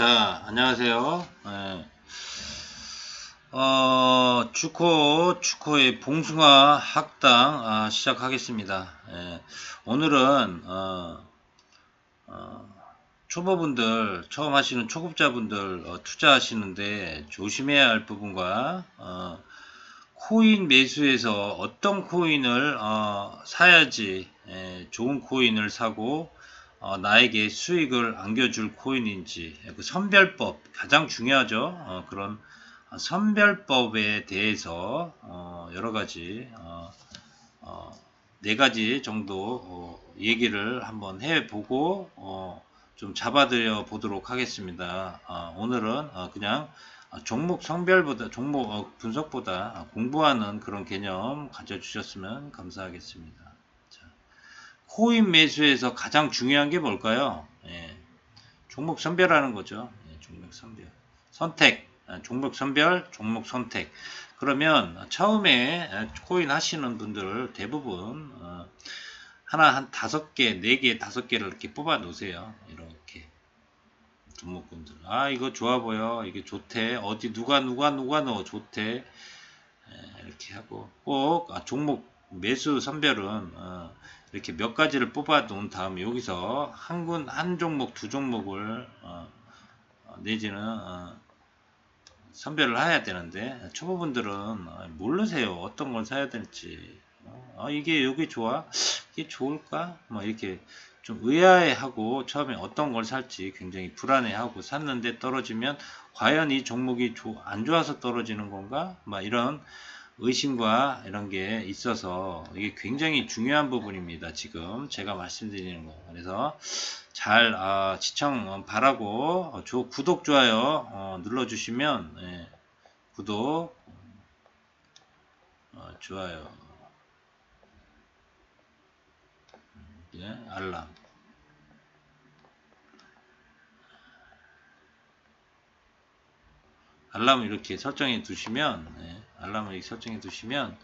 자, 안녕하세요. 예. 어, 주코, 주코의 봉숭아 학당 아, 시작하겠습니다. 예. 오늘은 어, 어, 초보분들, 처음 하시는 초급자분들 어, 투자하시는데 조심해야 할 부분과 어, 코인 매수에서 어떤 코인을 어, 사야지 예, 좋은 코인을 사고 어, 나에게 수익을 안겨줄 코인인지 그 선별법 가장 중요하죠. 어, 그런 선별법에 대해서 어, 여러 가지 어, 어, 네 가지 정도 어, 얘기를 한번 해보고 어, 좀 잡아드려 보도록 하겠습니다. 어, 오늘은 어, 그냥 종목 성별보다 종목 어, 분석보다 공부하는 그런 개념 가져주셨으면 감사하겠습니다. 자, 코인 매수에서 가장 중요한 게 뭘까요? 예, 종목 선별하는 거죠. 예, 종목 선별 선택 아, 종목 선별 종목 선택 그러면 처음에 코인 하시는 분들 대부분 어, 하나 한 다섯 개, 네 개, 다섯 개를 이렇게 뽑아 놓으세요. 이렇게 종목군들. 아 이거 좋아 보여. 이게 좋대. 어디 누가 누가 누가 넣어 좋대. 이렇게 하고 꼭 아, 종목 매수 선별은 어, 이렇게 몇 가지를 뽑아 놓은 다음에 여기서 한 군 한 종목 두 종목을 어, 어 내지는 어, 선별을 해야 되는데 초보분들은 모르세요 어떤 걸 사야 될지 어, 이게 여기 좋아? 이게 좋을까? 뭐 이렇게 좀 의아해하고 처음에 어떤 걸 살지 굉장히 불안해하고 샀는데 떨어지면 과연 이 종목이 안 좋아서 떨어지는 건가? 막 이런 의심과 이런 게 있어서 이게 굉장히 중요한 부분입니다. 지금 제가 말씀드리는 거. 그래서 잘 아, 시청 바라고 어, 구독 좋아요 어, 눌러주시면 예, 구독 어, 좋아요 예, 알람. 알람을 이렇게 설정해 두시면 예, 알람을 설정해 두시면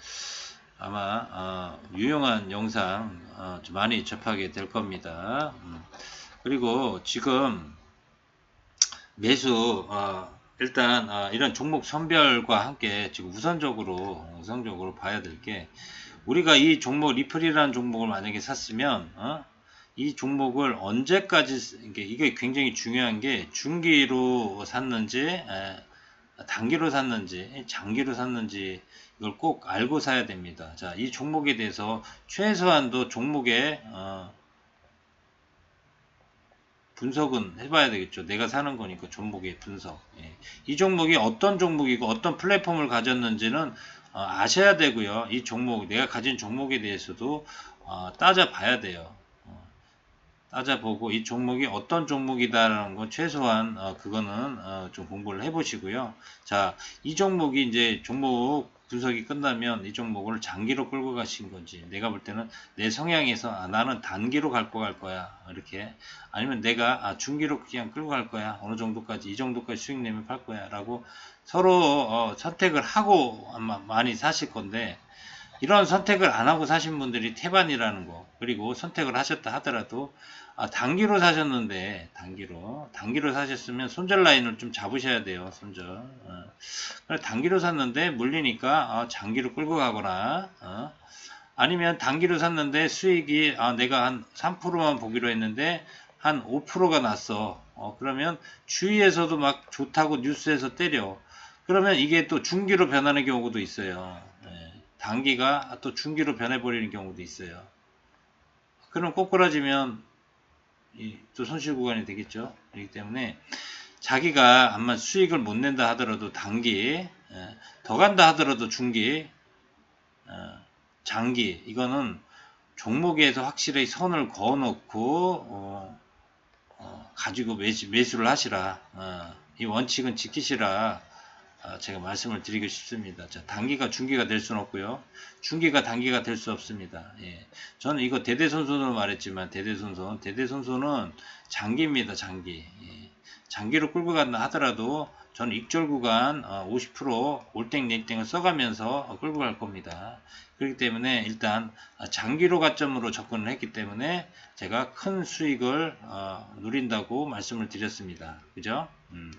아마 어, 유용한 영상 어, 좀 많이 접하게 될 겁니다. 음. 그리고 지금 매수 어, 일단 어, 이런 종목 선별과 함께 지금 우선적으로 우선적으로 봐야 될 게 우리가 이 종목 리플이라는 종목을 만약에 샀으면 어? 이 종목을 언제까지 이게 굉장히 중요한 게 중기로 샀는지 에, 단기로 샀는지 장기로 샀는지 이걸 꼭 알고 사야 됩니다. 자, 이 종목에 대해서 최소한도 종목의 어, 분석은 해봐야 되겠죠. 내가 사는 거니까 종목의 분석. 예. 이 종목이 어떤 종목이고 어떤 플랫폼을 가졌는지는 어, 아셔야 되고요. 이 종목, 내가 가진 종목에 대해서도 어, 따져봐야 돼요. 어, 따져보고 이 종목이 어떤 종목이다라는 거 최소한 어, 그거는 어, 좀 공부를 해보시고요. 자, 이 종목이 이제 종목 분석이 끝나면 이 종목을 장기로 끌고 가신 건지 내가 볼 때는 내 성향에서 아, 나는 단기로 갈고 갈 거야. 이렇게. 아니면 내가 아, 중기로 그냥 끌고 갈 거야. 어느 정도까지 이 정도까지 수익 내면 팔 거야. 라고 서로 어, 선택을 하고 아마 많이 사실 건데 이런 선택을 안 하고 사신 분들이 태반이라는 거 그리고 선택을 하셨다 하더라도 아, 단기로 사셨는데 단기로 단기로 사셨으면 손절 라인을 좀 잡으셔야 돼요 손절 어. 단기로 샀는데 물리니까 어, 장기로 끌고 가거나 어. 아니면 단기로 샀는데 수익이 아, 내가 한 3%만 보기로 했는데 한 5%가 났어 어, 그러면 주위에서도 막 좋다고 뉴스에서 때려 그러면 이게 또 중기로 변하는 경우도 있어요 네. 단기가 또 중기로 변해버리는 경우도 있어요 그럼 꼬꾸라지면 또 손실 구간이 되겠죠. 그렇기 때문에 자기가 아마 수익을 못 낸다 하더라도 단기, 예, 더 간다 하더라도 중기, 어, 장기, 이거는 종목에서 확실히 선을 그어놓고 어, 어, 가지고 매수, 매수 를 하시라. 어, 이 원칙은 지키시라. 아, 제가 말씀을 드리고 싶습니다. 자, 단기가 중기가 될 수는 없고요. 중기가 단기가 될 수 없습니다. 예. 저는 이거 대대손손으로 말했지만 대대손손, 대대손손은 장기입니다. 장기. 예. 장기로 끌고 간다 하더라도 저는 익절 구간 어, 50% 올땡 내땡을 써가면서 어, 끌고 갈 겁니다. 그렇기 때문에 일단 아, 장기로 가점으로 접근을 했기 때문에 제가 큰 수익을 어, 누린다고 말씀을 드렸습니다. 그죠? 음.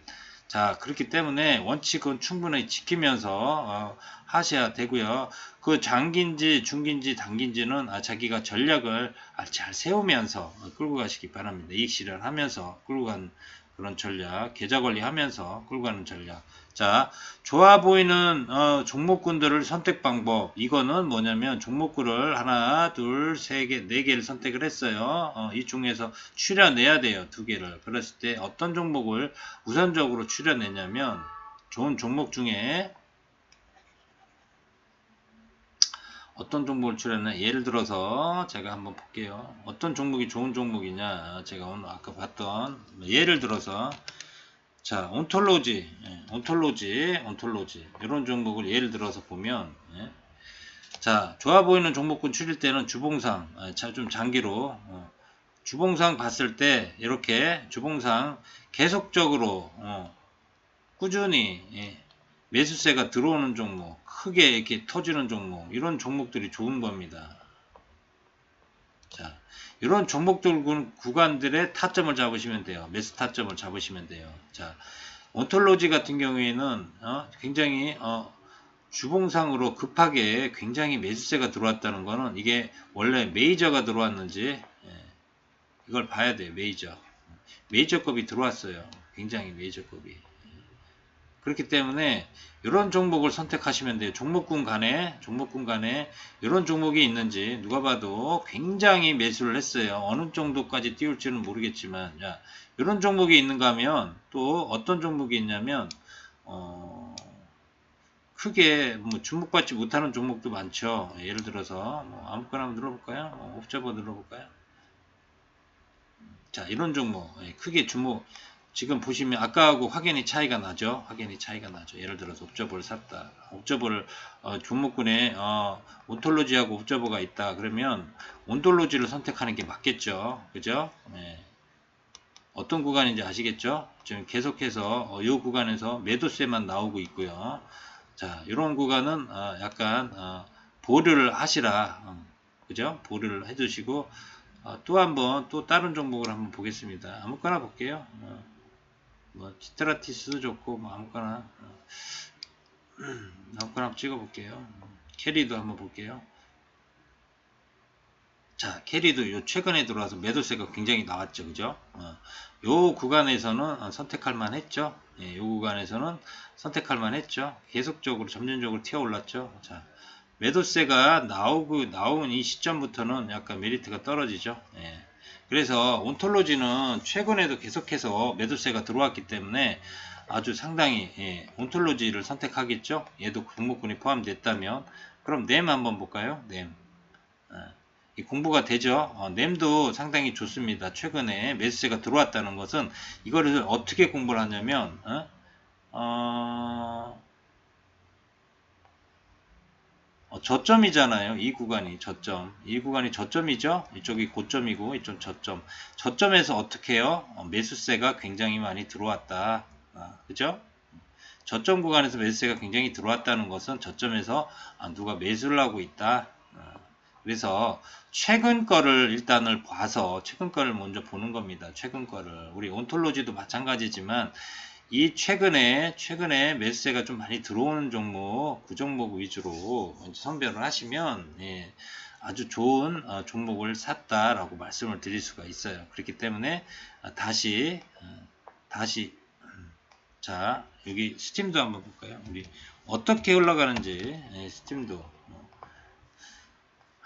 자 그렇기 때문에 원칙은 충분히 지키면서 어, 하셔야 되고요. 그 장기인지 중기인지 단기인지는 아, 자기가 전략을 아, 잘 세우면서 끌고 가시기 바랍니다. 이익 실현하면서 끌고 간 그런 전략, 계좌 관리하면서 끌고 가는 전략. 자, 좋아 보이는 어, 종목군들을 선택 방법. 이거는 뭐냐면 종목군을 하나, 둘, 세 개, 네 개를 선택을 했어요. 어, 이 중에서 추려내야 돼요. 두 개를. 그랬을 때 어떤 종목을 우선적으로 추려내냐면 좋은 종목 중에 어떤 종목을 출연해 예를 들어서 제가 한번 볼게요 어떤 종목이 좋은 종목이냐 제가 오늘 아까 봤던 예를 들어서 자 온톨로지 예, 온톨로지 온톨로지 이런 종목을 예를 들어서 보면 예. 자 좋아 보이는 종목군 추릴 때는 주봉상 아, 자, 좀 장기로 어, 주봉상 봤을 때 이렇게 주봉상 계속적으로 어, 꾸준히 예, 매수세가 들어오는 종목, 크게 이렇게 터지는 종목, 이런 종목들이 좋은 겁니다. 자, 이런 종목들 구간들의 타점을 잡으시면 돼요. 매수 타점을 잡으시면 돼요. 자, 온톨로지 같은 경우에는 어, 굉장히 어, 주봉상으로 급하게 굉장히 매수세가 들어왔다는 거는 이게 원래 메이저가 들어왔는지 예, 이걸 봐야 돼요. 메이저. 메이저급이 들어왔어요. 굉장히 메이저급이. 그렇기 때문에 이런 종목을 선택하시면 돼요. 종목군 간에 종목군 간에 이런 종목이 있는지 누가 봐도 굉장히 매수를 했어요. 어느 정도까지 띄울지는 모르겠지만 야, 이런 종목이 있는가 하면 또 어떤 종목이 있냐면 어, 크게 뭐 주목받지 못하는 종목도 많죠. 예를 들어서 뭐 아무거나 한번 눌러볼까요? 뭐 옵저버 눌러볼까요? 자 이런 종목 예, 크게 주목 지금 보시면 아까하고 확연히 차이가 나죠. 확연히 차이가 나죠. 예를 들어서 옵저버를 샀다. 옵저버를 어, 종목군에 어, 온톨로지하고 옵저버가 있다. 그러면 온톨로지를 선택하는 게 맞겠죠. 그죠? 네. 어떤 구간인지 아시겠죠? 지금 계속해서 어, 이 구간에서 매도세만 나오고 있고요. 자, 이런 구간은 어, 약간 어, 보류를 하시라. 어, 그죠? 보류를 해주시고 어, 또 한번 또 다른 종목을 한번 보겠습니다. 아무거나 볼게요. 어. 뭐 치트라티스도 좋고 뭐 아무거나 어, 아무거나 찍어볼게요. 캐리도 한번 볼게요. 자, 캐리도 요 최근에 들어와서 매도세가 굉장히 나왔죠. 그죠? 어, 요 구간에서는 어, 선택할 만 했죠. 예, 요 구간에서는 선택할 만 했죠. 계속적으로 점진적으로 튀어 올랐죠. 자, 매도세가 나오고 나온 이 시점부터는 약간 메리트가 떨어지죠. 예. 그래서 온톨로지는 최근에도 계속해서 매도세가 들어왔기 때문에 아주 상당히 예, 온톨로지를 선택하겠죠. 얘도 종목군이 포함됐다면 그럼 넴 한번 볼까요? 넴. 아, 이 공부가 되죠. 어, 넴도 상당히 좋습니다. 최근에 매수세가 들어왔다는 것은 이거를 어떻게 공부를 하냐면 어? 어, 어, 저점이잖아요. 이 구간이 저점. 이 구간이 저점이죠. 이쪽이 고점이고 이쪽 저점. 저점에서 어떻게 해요? 어, 매수세가 굉장히 많이 들어왔다. 아, 그죠? 저점 구간에서 매수세가 굉장히 들어왔다는 것은 저점에서 아, 누가 매수를 하고 있다. 아, 그래서 최근 거를 일단을 봐서 최근 거를 먼저 보는 겁니다. 최근 거를. 우리 온톨로지도 마찬가지지만 이 최근에 최근에 매수세가 좀 많이 들어오는 종목 그 종목 위주로 선별을 하시면 예, 아주 좋은 어, 종목을 샀다라고 말씀을 드릴 수가 있어요. 그렇기 때문에 아, 다시 어, 다시 음, 자 여기 스팀도 한번 볼까요? 우리 어떻게 올라가는지 예, 스팀도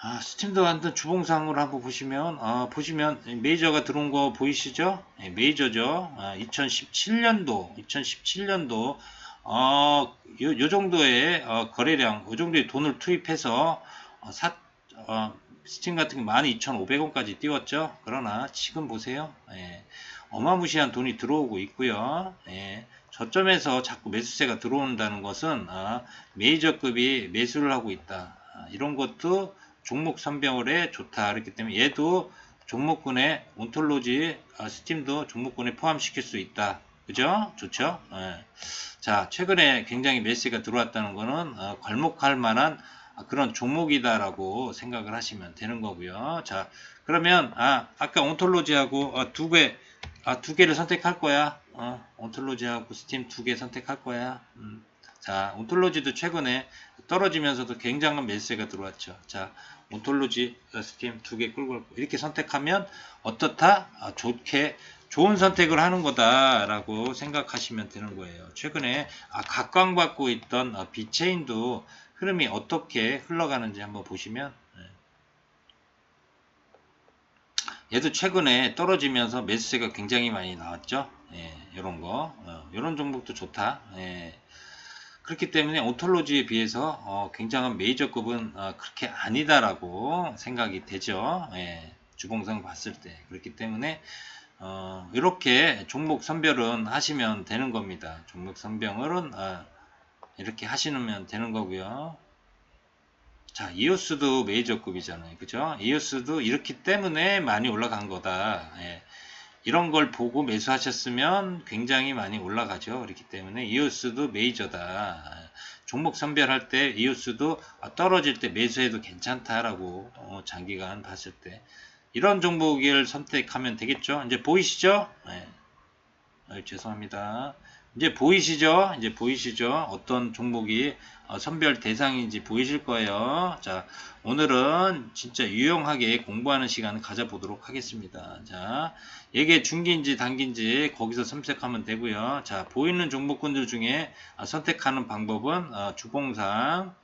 아, 스팀도 만든 주봉상으로 한번 보시면 아, 보시면 메이저가 들어온 거 보이시죠? 네, 메이저죠. 아, 2017년도 2017년도 어, 요, 요 정도의 어, 거래량, 요 정도의 돈을 투입해서 어, 사, 어, 스팀 같은 게 12,500원까지 띄웠죠. 그러나 지금 보세요. 예, 어마무시한 돈이 들어오고 있고요. 예, 저점에서 자꾸 매수세가 들어온다는 것은 아, 메이저급이 매수를 하고 있다. 아, 이런 것도 종목 선별에 좋다. 그렇기 때문에 얘도 종목군에 온톨로지 아, 스팀도 종목군에 포함시킬 수 있다. 그죠? 좋죠? 예. 자, 최근에 굉장히 매수가 들어왔다는 거는 어, 괄목할 만한 그런 종목이다라고 생각을 하시면 되는 거고요. 자, 그러면 아, 아까 온톨로지하고 어, 두 개, 아, 두 개를 선택할 거야. 어, 온톨로지하고 스팀 두 개 선택할 거야. 음. 자, 온톨로지도 최근에 떨어지면서도 굉장한 매수가 들어왔죠. 자, 온톨로지 어, 스팀 두 개 끌고 이렇게 선택하면 어떻다? 아, 좋게 좋은 선택을 하는 거다라고 생각하시면 되는 거예요. 최근에 아, 각광받고 있던 아, 비체인도 흐름이 어떻게 흘러가는지 한번 보시면 예. 얘도 최근에 떨어지면서 매수세가 굉장히 많이 나왔죠. 예, 이런 거, 어, 이런 종목도 좋다. 예. 그렇기 때문에 오톨로지에 비해서 어, 굉장한 메이저급은 어, 그렇게 아니다라고 생각이 되죠. 예, 주봉상 봤을 때 그렇기 때문에 어, 이렇게 종목 선별은 하시면 되는 겁니다. 종목 선별은 어, 이렇게 하시면 되는 거고요. 자, 이오스도 메이저급이잖아요. 그죠? 이오스도 이렇기 때문에 많이 올라간 거다. 예. 이런 걸 보고 매수하셨으면 굉장히 많이 올라가죠. 그렇기 때문에 이오스도 메이저다. 종목 선별할 때 이오스도 떨어질 때 매수해도 괜찮다라고 어, 장기간 봤을 때 이런 종목을 선택하면 되겠죠. 이제 보이시죠? 네. 아, 죄송합니다. 이제 보이시죠? 이제 보이시죠? 어떤 종목이 어, 선별 대상인지 보이실 거예요. 자, 오늘은 진짜 유용하게 공부하는 시간을 가져보도록 하겠습니다. 자, 이게 중기인지 단기인지 거기서 선택하면 되고요. 자, 보이는 종목군들 중에 아, 선택하는 방법은 어, 주봉상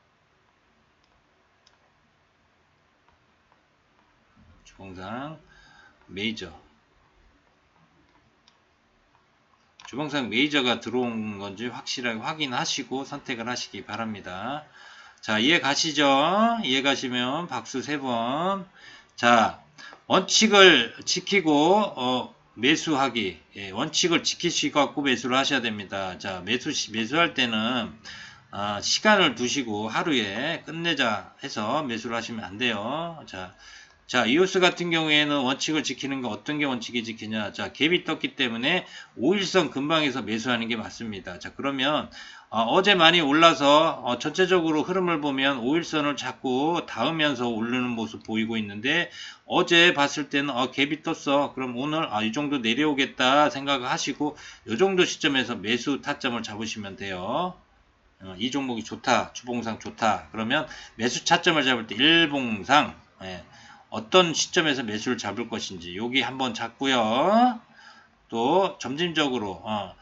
주봉상 메이저 주봉상 메이저가 들어온 건지 확실하게 확인하시고 선택을 하시기 바랍니다. 자, 이해 가시죠? 이해 가시면 박수 세 번. 자, 원칙을 지키고 어, 매수하기. 예, 원칙을 지키시고 매수를 하셔야 됩니다. 자, 매수 매수할 때는 아, 시간을 두시고 하루에 끝내자 해서 매수를 하시면 안 돼요. 자, 자, 이오스 같은 경우에는 원칙을 지키는 거 어떤 게 원칙이 지키냐? 자, 갭이 떴기 때문에 5일선 근방에서 매수하는 게 맞습니다. 자, 그러면 어, 제 많이 올라서 어, 전체적으로 흐름을 보면 5일선을 자꾸 닿으면서 오르는 모습 보이고 있는데 어제 봤을 때는 어, 갭이 떴어. 그럼 오늘 아, 이 정도 내려오겠다 생각을 하시고 이 정도 시점에서 매수 타점을 잡으시면 돼요. 어, 이 종목이 좋다. 주봉상 좋다. 그러면 매수 차점을 잡을 때 일봉상 예, 어떤 시점에서 매수를 잡을 것인지 여기 한번 잡고요. 또 점진적으로 어,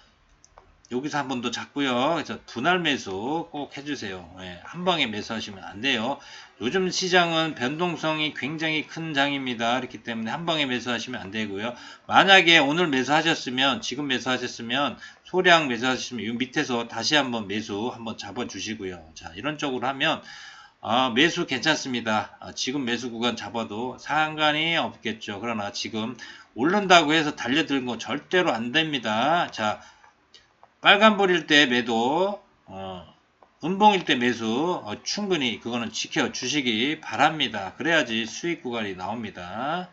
여기서 한 번 더 잡고요. 그래서 분할 매수 꼭 해주세요. 예, 한 방에 매수하시면 안 돼요. 요즘 시장은 변동성이 굉장히 큰 장입니다. 그렇기 때문에 한 방에 매수하시면 안 되고요. 만약에 오늘 매수하셨으면 지금 매수하셨으면 소량 매수하셨으면 이 밑에서 다시 한번 매수 한번 잡아주시고요. 자 이런 쪽으로 하면 아, 매수 괜찮습니다. 아, 지금 매수 구간 잡아도 상관이 없겠죠. 그러나 지금 오른다고 해서 달려드는 거 절대로 안 됩니다. 자, 빨간불일 때 매도, 어, 운봉일 때 매수 어, 충분히 그거는 지켜주시기 바랍니다. 그래야지 수익 구간이 나옵니다.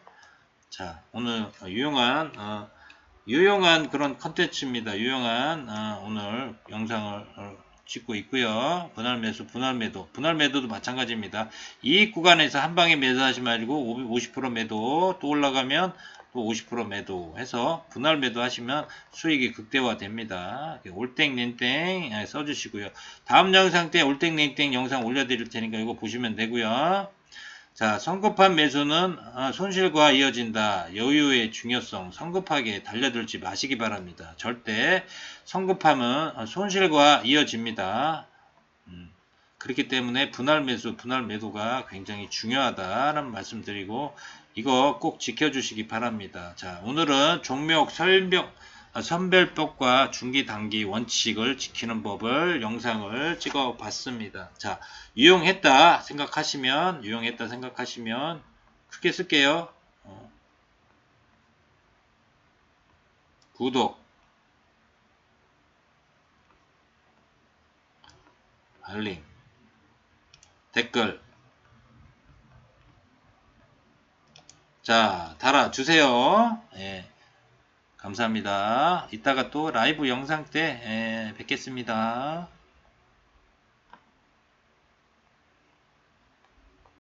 자, 오늘 유용한 어, 유용한 그런 컨텐츠입니다. 유용한 어, 오늘 영상을 어, 짓고 있고요. 분할 매수, 분할 매도. 분할 매도도 마찬가지입니다. 이익 구간에서 한 방에 매도하지 말고 50% 매도 또 올라가면 또 50% 매도 해서 분할 매도 하시면 수익이 극대화 됩니다. 올땡냉땡 예, 써주시고요. 다음 영상 때 올땡냉땡 영상 올려드릴 테니까 이거 보시면 되고요. 자, 성급한 매수는 어, 손실과 이어진다. 여유의 중요성, 성급하게 달려들지 마시기 바랍니다. 절대 성급함은 어, 손실과 이어집니다. 음, 그렇기 때문에 분할 매수, 분할 매도가 굉장히 중요하다는 말씀드리고 이거 꼭 지켜주시기 바랍니다. 자, 오늘은 종목 설명, 아, 선별법과 중기 단기 원칙을 지키는 법을 영상을 찍어 봤습니다. 자, 유용했다 생각하시면, 유용했다 생각하시면 크게 쓸게요. 어. 구독, 알림, 댓글, 자, 달아주세요. 예. 감사합니다. 이따가 또 라이브 영상 때 에, 뵙겠습니다.